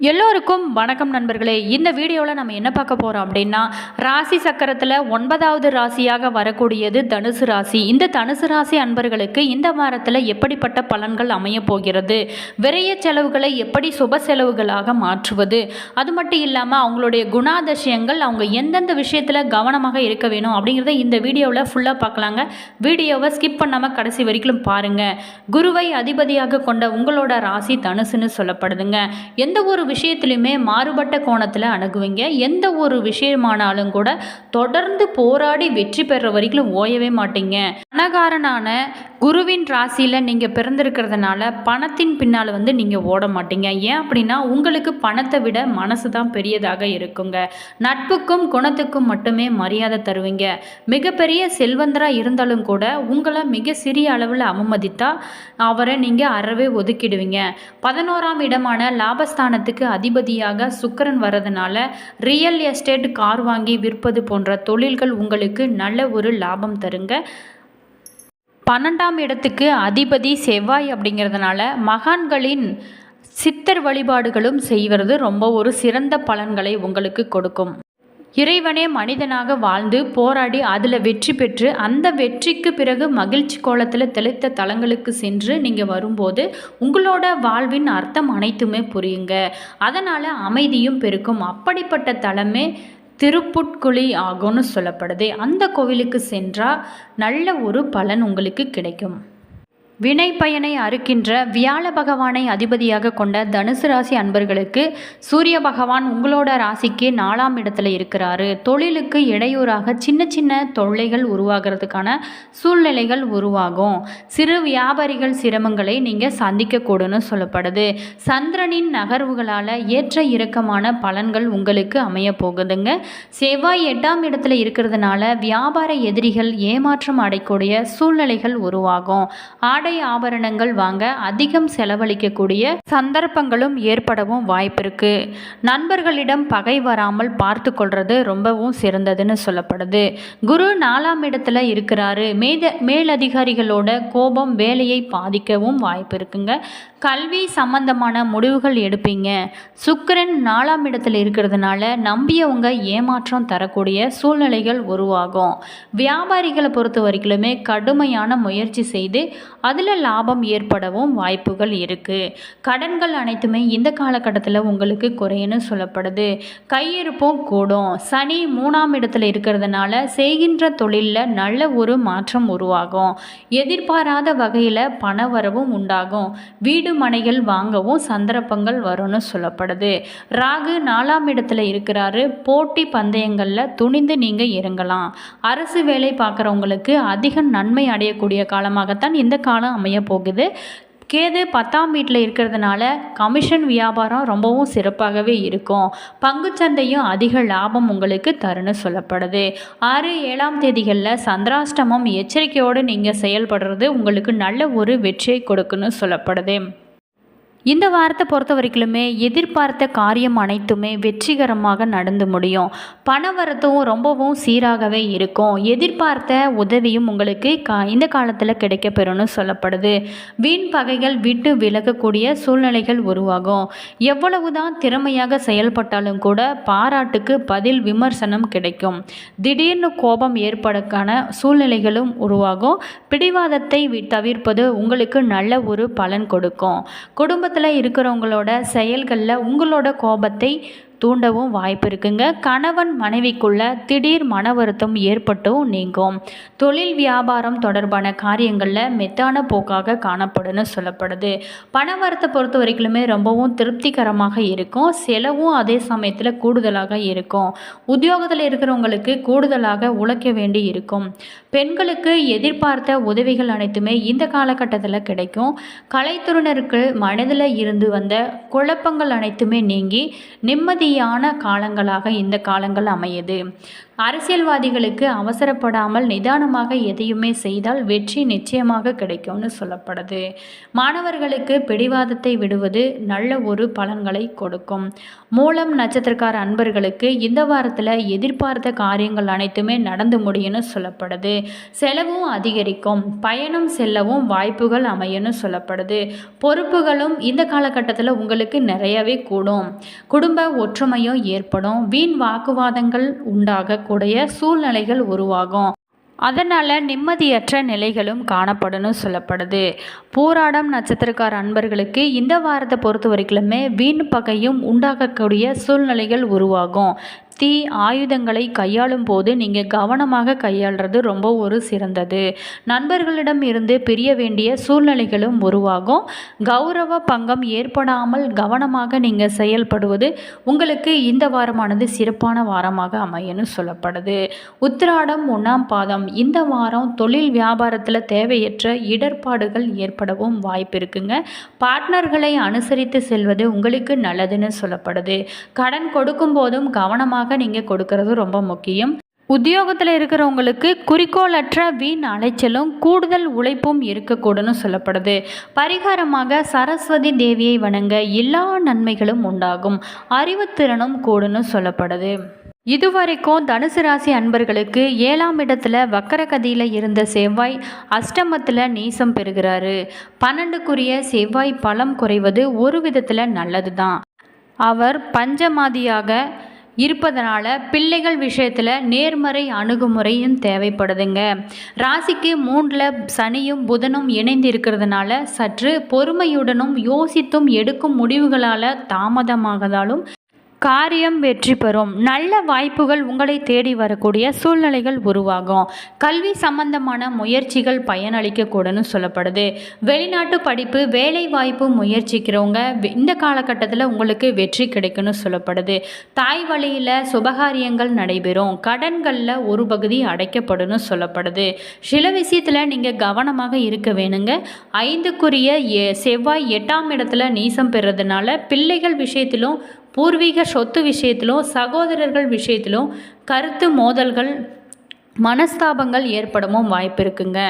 எல்லோருக்கும் வணக்கம் நண்பர்களே. இந்த வீடியோவில் நம்ம என்ன பார்க்க போகிறோம் அப்படின்னா ராசி சக்கரத்தில் ஒன்பதாவது ராசியாக வரக்கூடியது தனுசு ராசி. இந்த தனுசு ராசி அன்பர்களுக்கு இந்த வாரத்தில் எப்படிப்பட்ட பலன்கள் அமைய போகிறது? விரைய செலவுகளை எப்படி சுப செலவுகளாக மாற்றுவது? அது மட்டும் இல்லாமல் அவங்களுடைய குணாதிசயங்கள் அவங்க எந்தெந்த விஷயத்தில் கவனமாக இருக்க வேணும் அப்படிங்கிறத இந்த வீடியோவில் ஃபுல்லாக பார்க்கலாங்க. வீடியோவை ஸ்கிப் பண்ணாமல் கடைசி வரைக்கும் பாருங்கள் குருவை அதிபதியாக கொண்ட உங்களோட ராசி தனுசுன்னு சொல்லப்படுதுங்க. எந்த ஒரு விஷயத்துலையுமே மாறுபட்ட கோணத்தில் அணுகுவீங்க. எந்த ஒரு விஷயமானாலும் கூட தொடர்ந்து போராடி வெற்றி பெற வரைக்கும் ஓயவே மாட்டீங்க. பணக்காரனான குருவின் ராசியில் நீங்கள் பிறந்திருக்கிறதுனால பணத்தின் பின்னால் வந்து நீங்கள் ஓட மாட்டீங்க. ஏன் அப்படின்னா உங்களுக்கு பணத்தை விட மனசு தான் பெரியதாக இருக்குங்க. நட்புக்கும் குணத்துக்கும் மட்டுமே மரியாதை தருவீங்க. மிகப்பெரிய செல்வந்தராக இருந்தாலும் கூட உங்களை மிக சிறிய அளவில் அவமதித்தா அவரை நீங்கள் அறவே ஒதுக்கிடுவீங்க. பதினோராம் இடமான லாபஸ்தானத்துக்கு அதிபதியாக சுக்கரன் வர்றதுனால ரியல் எஸ்டேட் கார் வாங்கி விற்பது போன்ற தொழில்கள் உங்களுக்கு நல்ல ஒரு லாபம் தருங்க. பன்னெண்டாம் இடத்துக்கு அதிபதி செவ்வாய் அப்படிங்கிறதுனால மகான்களின் சித்தர் வழிபாடுகளும் செய்வது ரொம்ப ஒரு சிறந்த பலன்களை உங்களுக்கு கொடுக்கும். இறைவனே மனிதனாக வாழ்ந்து போராடி அதில் வெற்றி பெற்று அந்த வெற்றிக்கு பிறகு மகிழ்ச்சி கோலத்தில் தெளித்த தலங்களுக்கு சென்று நீங்கள் வரும்போது உங்களோட வாழ்வின் அர்த்தம் அனைத்துமே புரியுங்க. அதனால் அமைதியும் பெருக்கும். அப்படிப்பட்ட தலமே திருப்புட்குழி ஆகும்னு சொல்லப்படுது. அந்த கோவிலுக்கு சென்றால் நல்ல ஒரு பலன் உங்களுக்கு கிடைக்கும். வினை பயனை அறுக்கின்ற வியாழ பகவானை அதிபதியாக கொண்ட தனுசு ராசி அன்பர்களுக்கு சூரிய பகவான் உங்களோட ராசிக்கு நாலாம் இடத்துல இருக்கிறாரு. தொழிலுக்கு இடையூறாக சின்ன சின்ன தொல்லைகள் உருவாகிறதுக்கான சூழ்நிலைகள் உருவாகும். சிறு வியாபாரிகள் சிரமங்களை நீங்கள் சந்திக்கக்கூடும்னு சொல்லப்படுது. சந்திரனின் நகர்வுகளால் ஏற்ற இறக்கமான பலன்கள் உங்களுக்கு அமைய போகுதுங்க. செவ்வாய் எட்டாம் இடத்துல இருக்கிறதுனால வியாபார எதிரிகள் ஏமாற்றம் அடையக்கூடிய சூழ்நிலைகள் உருவாகும். ஆட ஆபரணங்கள் வாங்க அதிகம் செலவழிக்கக்கூடிய சந்தர்ப்பங்களும் ஏற்படவும் வாய்ப்பிருக்கு. நண்பர்களிடம் பகை வராமல் பார்த்து கொள்வது ரொம்பவும் சிறந்ததுன்னு சொல்லப்படுது. குரு நாலாம் இடத்துல இருக்கிறாரு. மேத மேலதிகாரிகளோட கோபம் வேலையை பாதிக்கவும் வாய்ப்பு இருக்குங்க கல்வி சம்பந்தமான முடிவுகள் எடுப்பீங்க. சுக்கரன் நாலாம் இடத்துல இருக்கிறதுனால நம்பியவங்க ஏமாற்றம் தரக்கூடிய சூழ்நிலைகள் உருவாகும். வியாபாரிகளை பொறுத்த வரைக்குமே கடுமையான முயற்சி செய்து அதில் லாபம் ஏற்படவும் வாய்ப்புகள் இருக்குது கடன்கள் அனைத்துமே இந்த காலகட்டத்தில் உங்களுக்கு குறையுன்னு சொல்லப்படுது. கையிருப்பும் கூடும். சனி மூணாம் இடத்துல இருக்கிறதுனால செய்கின்ற தொழிலில் நல்ல ஒரு மாற்றம் உருவாகும். எதிர்பாராத வகையில் பண வரவும் உண்டாகும். வீடு மனைகள் வாங்கவும் சந்தர்ப்பங்கள் வரும்னு சொல்லப்படுது. ராகு நாலாம் இடத்துல இருக்கிறாரு. போட்டி பந்தயங்களில் துணிந்து நீங்கள் இறங்கலாம். அரசு வேலை பார்க்குறவங்களுக்கு அதிக நன்மை அடையக்கூடிய காலமாகத்தான் இந்த காலம் அமைய போகுது. கேது பத்தாம் வீட்டில் இருக்கிறதுனால கமிஷன் வியாபாரம் ரொம்பவும் சிறப்பாகவே இருக்கும். பங்குச்சந்தையும் அதிக லாபம் உங்களுக்கு தருன்னு சொல்லப்படுது. ஆறு ஏழாம் தேதிகளில் சந்திராஷ்டமம் எச்சரிக்கையோடு நீங்கள் செயல்படுறது உங்களுக்கு நல்ல ஒரு வெற்றியை கொடுக்குன்னு சொல்லப்படுது. இந்த வாரத்தை பொறுத்த வரைக்குமே எதிர்பார்த்த காரியம் அனைத்துமே வெற்றிகரமாக நடந்து முடியும். பணவரத்தும் ரொம்பவும் சீராகவே இருக்கும். எதிர்பார்த்த உதவியும் உங்களுக்கு கா இந்த காலத்தில் கிடைக்கப்பெறும்னு சொல்லப்படுது. வீண் பகைகள் விட்டு விலகக்கூடிய சூழ்நிலைகள் உருவாகும். எவ்வளவுதான் திறமையாக செயல்பட்டாலும் கூட பாராட்டுக்கு பதில் விமர்சனம் கிடைக்கும். திடீர்னு கோபம் ஏற்படக்கான சூழ்நிலைகளும் உருவாகும். பிடிவாதத்தை வி- தவிர்ப்பது உங்களுக்கு நல்ல ஒரு பலன் கொடுக்கும். குடும்பத்தில் இருக்கிறவங்களோட செயல்களில் உங்களோட கோபத்தை தூண்டவும் வாய்ப்பு இருக்குங்க. கணவன் மனைவிக்குள்ள திடீர் மன வருத்தம் ஏற்பட்டும் நீங்கும். தொழில் வியாபாரம் தொடர்பான காரியங்களில் மெத்தான போக்காக காணப்படும்னு சொல்லப்படுது. பண வரத்தை பொறுத்த வரைக்குமே ரொம்பவும் திருப்திகரமாக இருக்கும். செலவும் அதே சமயத்தில் கூடுதலாக இருக்கும். உத்தியோகத்தில் இருக்கிறவங்களுக்கு கூடுதலாக உழைக்க வேண்டி இருக்கும். பெண்களுக்கு எதிர்பார்த்த உதவிகள் அனைத்துமே இந்த காலகட்டத்தில் கிடைக்கும். கலைத்துறையினருக்கு மனதில் இருந்து வந்த குழப்பங்கள் அனைத்துமே நீங்கி நிம்மதி நிம்மதியான காலங்களாக இந்த காலங்கள் அமையுது. அரசியல்வாதிகளுக்கு அவசரப்படாமல் நிதானமாக எதையுமே செய்தால் வெற்றி நிச்சயமாக கிடைக்கும்னு சொல்லப்படுது. மாணவர்களுக்கு பிடிவாதத்தை விடுவது நல்ல ஒரு பலன்களை கொடுக்கும். மூலம் நட்சத்திரக்கார அன்பர்களுக்கு இந்த வாரத்தில் எதிர்பார்த்த காரியங்கள் அனைத்துமே நடந்து முடியும்னு சொல்லப்படுது. செலவும் அதிகரிக்கும். பயணம் செல்லவும் வாய்ப்புகள் அமையும்னு சொல்லப்படுது. பொறுப்புகளும் இந்த காலகட்டத்தில் உங்களுக்கு நிறையவே கூடும். குடும்ப ஒற்றுமையும் ஏற்படும். வீண் வாக்குவாதங்கள் உண்டாகக்கூடிய சூழ்நிலைகள் உருவாகும். அதனால் நிம்மதியற்ற நிலைகளும் காணப்படும்னு சொல்லப்படுது. போராடம் நட்சத்திரக்கார அன்பர்களுக்கு இந்த வாரத்தை பொறுத்த வரைக்குமே வீண் பகையும் உண்டாகக்கூடிய சூழ்நிலைகள் உருவாகும். தீ ஆயுதங்களை கையாளும் போது நீங்கள் கவனமாக கையாளுறது ரொம்ப ஒரு சிறந்தது. நண்பர்களிடம் இருந்து பிரிய வேண்டிய சூழ்நிலைகளும் உருவாகும். கௌரவ பங்கம் ஏற்படாமல் கவனமாக நீங்கள் செயல்படுவது உங்களுக்கு இந்த வாரமானது சிறப்பான வாரமாக அமையன்னு சொல்லப்படுது. உத்திராடம் ஒன்றாம் பாதம். இந்த வாரம் தொழில் வியாபாரத்தில் தேவையற்ற இடர்பாடுகள் ஏற்படவும் வாய்ப்பு இருக்குங்க. பார்ட்னர்களை அனுசரித்து செல்வது உங்களுக்கு நல்லதுன்னு சொல்லப்படுது. கடன் கொடுக்கும் போதும் கவனமாக நீங்கள் கொடுக்கறது ரொம்ப முக்கியம். உத்தியோகத்தில் இருக்கிறவங்களுக்கு குறிக்கோளற்ற வீண் அலைச்சலும் கூடுதல் உழைப்பும் இருக்கக்கூடும்னு சொல்லப்படுது. பரிகாரமாக சரஸ்வதி தேவியை வணங்க எல்லா நன்மைகளும் உண்டாகும். அறிவுத்திறனும் கூடுன்னு சொல்லப்படுது. இதுவரைக்கும் தனுசு ராசி அன்பர்களுக்கு ஏழாம் இடத்துல வக்கரகதியில் இருந்த செவ்வாய் அஷ்டமத்தில் நீசம் பெறுகிறாரு. பன்னெண்டுக்குரிய செவ்வாய் பலம் குறைவது ஒரு விதத்தில் நல்லது தான் அவர் பஞ்சமாதியாக இருப்பதனால பிள்ளைகள் விஷயத்தில் நேர்மறை அணுகுமுறையும் தேவைப்படுதுங்க. ராசிக்கு மூன்றில் சனியும் புதனும் இணைந்து இருக்கிறதுனால சற்று பொறுமையுடனும் யோசித்தும் எடுக்கும் முடிவுகளால் தாமதமாகதாலும் காரியம் வெற்றி பெறும். நல்ல வாய்ப்புகள் உங்களை தேடி வரக்கூடிய சூழ்நிலைகள் உருவாகும். கல்வி சம்பந்தமான முயற்சிகள் பயனளிக்கக்கூடன்னு சொல்லப்படுது. வெளிநாட்டு படிப்பு வேலை வாய்ப்பு முயற்சிக்கிறவங்க இந்த காலகட்டத்தில் உங்களுக்கு வெற்றி கிடைக்கும்னு சொல்லப்படுது. தாய் வழியில் சுபகாரியங்கள் நடைபெறும். கடன்களில் ஒரு பகுதி அடைக்கப்படும் சொல்லப்படுது. சில விஷயத்தில் நீங்கள் கவனமாக இருக்க வேணுங்க. ஐந்துக்குரிய எ செவ்வாய் எட்டாம் இடத்துல நீசம் பெறதுனால பிள்ளைகள் விஷயத்திலும் பூர்வீக சொத்து விஷயத்திலும் சகோதரர்கள் விஷயத்திலும் கருத்து மோதல்கள் மனஸ்தாபங்கள் ஏற்படவும் வாய்ப்பு இருக்குங்க.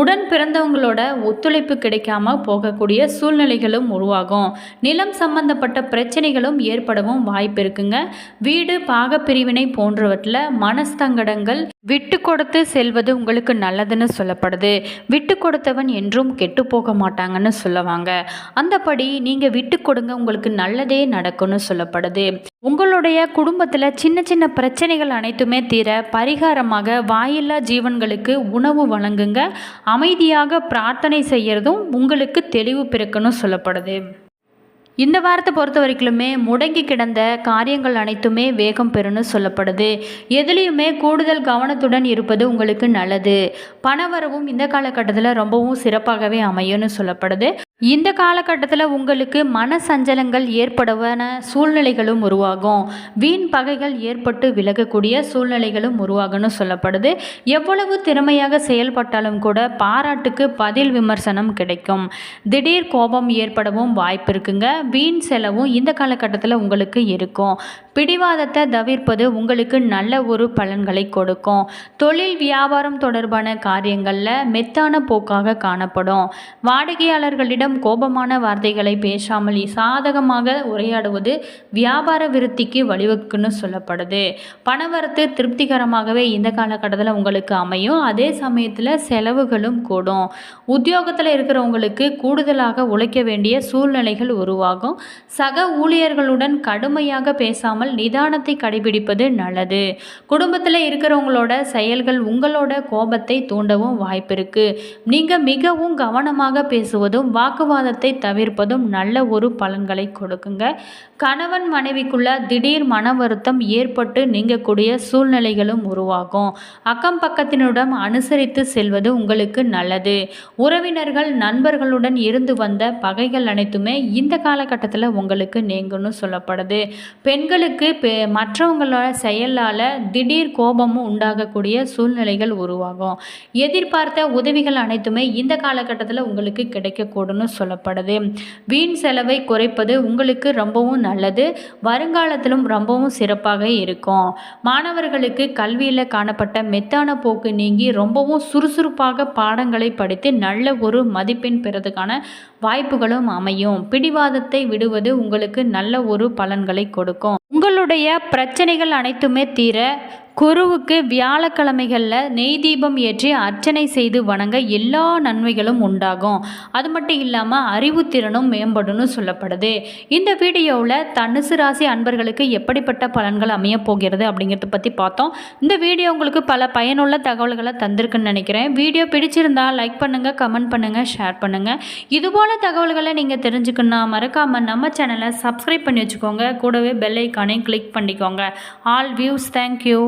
உடன் பிறந்தவங்களோட ஒத்துழைப்பு கிடைக்காம போகக்கூடிய சூழ்நிலைகளும் உருவாகும். நிலம் சம்பந்தப்பட்ட பிரச்சனைகளும் ஏற்படவும் வாய்ப்பு இருக்குங்க. வீடு பாகப்பிரிவினை போன்றவற்றில் மனஸ்தங்கடங்கள் விட்டு கொடுத்து செல்வது உங்களுக்கு நல்லதுன்னு சொல்லப்படுது. விட்டு கொடுத்தவன் என்றும் கெட்டு போக மாட்டாங்கன்னு சொல்லுவாங்க. அந்தபடி நீங்கள் விட்டு கொடுங்க உங்களுக்கு நல்லதே நடக்கும்னு சொல்லப்படுது. உங்களுடைய குடும்பத்தில் சின்ன சின்ன பிரச்சனைகள் அனைத்துமே தீர பரிகாரமாக வாயில்லா ஜீவன்களுக்கு உணவு வழங்குங்க. அமைதியாக பிரார்த்தனை செய்கிறதும் உங்களுக்கு தெளிவு பிறக்குன்னு சொல்லப்படுது. இந்த வாரத்தை பொறுத்த வரைக்குமே முடங்கி கிடந்த காரியங்கள் அனைத்துமே வேகம் பெறும்னு சொல்லப்படுது. எதுலேயுமே கூடுதல் கவனத்துடன் இருப்பது உங்களுக்கு நல்லது. பணவரவும் இந்த காலகட்டத்தில் ரொம்பவும் சிறப்பாகவே அமையும்னு சொல்லப்படுது. இந்த காலகட்டத்தில் உங்களுக்கு மன சஞ்சலங்கள் ஏற்படுவன சூழ்நிலைகளும் உருவாகும். வீண் பகைகள் ஏற்பட்டு விலகக்கூடிய சூழ்நிலைகளும் உருவாகும்னு சொல்லப்படுது. எவ்வளவு திறமையாக செயல்பட்டாலும் கூட பாராட்டுக்கு பதில் விமர்சனம் கிடைக்கும். திடீர் கோபம் ஏற்படவும் வாய்ப்பு இருக்குங்க. வீண் செலவும் இந்த காலகட்டத்தில் உங்களுக்கு இருக்கும். பிடிவாதத்தை தவிர்ப்பது உங்களுக்கு நல்ல ஒரு பலன்களை கொடுக்கும். தொழில் வியாபாரம் தொடர்பான காரியங்களில் மெத்தான போக்காக காணப்படும். வாடிக்கையாளர்களிடம் கோபமான வார்த்தைகளை பேசாமல் சாதகமாக உரையாடுவது வியாபார விருத்திக்கு வழிவகுக்குன்னு சொல்லப்படுது. பணவரத்து திருப்திகரமாகவே இந்த காலகட்டத்தில் உங்களுக்கு அமையும். அதே சமயத்தில் செலவுகளும் கூடும். உத்தியோகத்தில் இருக்கிறவங்களுக்கு கூடுதலாக உழைக்க வேண்டிய சூழ்நிலைகள் உருவாகும். சக ஊழியர்களுடன் கடுமையாக பேசாமல் நிதானத்தை கடைபிடிப்பது நல்லது. குடும்பத்தில் இருக்கிறவங்களோட செயல்கள் உங்களோட கோபத்தை தூண்டவும் வாய்ப்பு இருக்கு நீங்கள் மிகவும் கவனமாக பேசுவதும் வாக்குவாதத்தை தவிர்ப்பதும் நல்ல ஒரு பலன்களை கொடுக்குங்க. கணவன் மனைவிக்குள்ள திடீர் மன வருத்தம் ஏற்பட்டு நீங்கக்கூடிய சூழ்நிலைகளும் உருவாகும். அக்கம் பக்கத்தினுடன் அனுசரித்து செல்வது உங்களுக்கு நல்லது. உறவினர்கள் நண்பர்களுடன் இருந்து வந்த பகைகள் அனைத்துமே இந்த காலகட்டத்தில் உங்களுக்கு நீங்கன்னு சொல்லப்படுது. பெண்களுக்கு பெ மற்றவங்களோட செயலால் திடீர் கோபமும் உண்டாகக்கூடிய சூழ்நிலைகள் உருவாகும். எதிர்பார்த்த உதவிகள் அனைத்துமே இந்த காலகட்டத்தில் உங்களுக்கு கிடைக்கக்கூடும் மேம்படும்னு சொல்லப்படுது. வீண் செலவை குறைப்பது உங்களுக்கு ரொம்பவும் நல்லது. வருங்காலத்திலும் ரொம்பவும் சிறப்பாக இருக்கும். மாணவர்களுக்கு கல்வியில் காணப்பட்ட மெத்தான போக்கு நீங்கி ரொம்பவும் சுறுசுறுப்பாக பாடங்களை படித்து நல்ல ஒரு மதிப்பெண் பெறதுக்கான வாய்ப்புகளும் அமையும். பிடிவாதத்தை விடுவது உங்களுக்கு நல்ல ஒரு பலன்களை கொடுக்கும். உங்களுடைய பிரச்சனைகள் அனைத்துமே தீர குருவுக்கு வியாழக்கிழமைகளில் நெய் தீபம் ஏற்றி அர்ச்சனை செய்து வணங்க எல்லா நன்மைகளும் உண்டாகும். அது மட்டும் இல்லாமல் அறிவுத்திறனும் மேம்படும்னு சொல்லப்படுது. இந்த வீடியோவில் தனுசு ராசி அன்பர்களுக்கு எப்படிப்பட்ட பலன்கள் அமைய போகிறது அப்படிங்கிறத பற்றி பார்த்தோம். இந்த வீடியோ உங்களுக்கு பல பயனுள்ள தகவல்களை தந்திருக்குன்னு நினைக்கிறேன். வீடியோ பிடிச்சிருந்தா லைக் பண்ணுங்கள் கமெண்ட் பண்ணுங்கள் ஷேர் பண்ணுங்கள் இதுபோல் தகவல்களை நீங்கள் தெரிஞ்சுக்கணுன்னா மறக்காமல் நம்ம சேனலை சப்ஸ்கிரைப் பண்ணி வச்சுக்கோங்க. கூடவே பெல் ஐக்கானையும் கிளிக் பண்ணிக்கோங்க. All views thank you